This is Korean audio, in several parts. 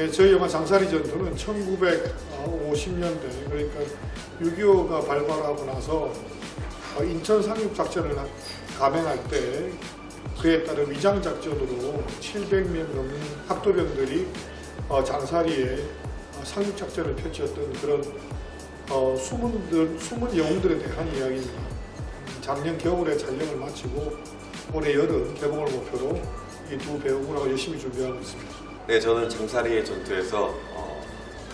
예, 저희 영화 장사리 전투는 1950년대 그러니까 6.25가 발발하고 나서 어, 인천 상륙 작전을 하- 감행할 때 그에 따른 위장 작전으로 700명 넘는 학도병들이 어, 장사리에 어, 상륙 작전을 펼쳤던 그런 어, 숨은 숨은 영웅들에 대한 이야기입니다. 음, 작년 겨울에 촬영을 마치고 올해 여름 개봉을 목표로 이 두 배우분하고 열심히 준비하고 있습니다. 네, 저는 장사리의 전투에서 어,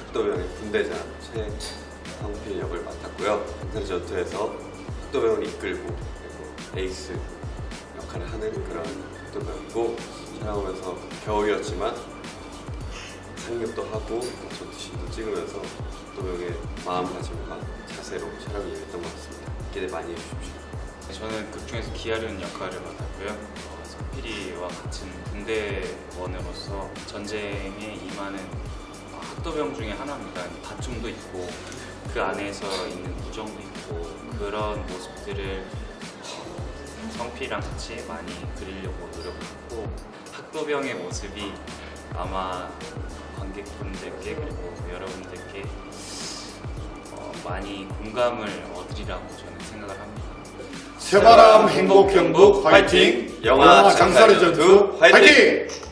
학도병의 분대장 최성필 역을 맡았고요. 장사리 전투에서 학도병을 이끌고 그리고 에이스 역할을 하는 그런 학도병이고 촬영하면서 겨울이었지만 상륙도 하고 전투신도 찍으면서 학도병의 마음가짐과 자세로 촬영이 됐던 것 같습니다. 기대 많이 해주십시오. 저는 극 중에서 기아르는 역할을 맡았고요. 어, 성필이와 같은 군대원으로서 전쟁에 임하는 어, 학도병 중에 하나입니다. 다툼도 있고 그 안에서 있는 우정도 있고 그런 모습들을 어, 성필이랑 같이 많이 그리려고 노력하고 학도병의 모습이 아마 관객분들께 그리고 여러분들께 어, 많이 공감을 얻으리라고 저는 생각을 합니다. 새바람 행복 경북 화이팅! 영화 장사리 전투 화이팅! 화이팅!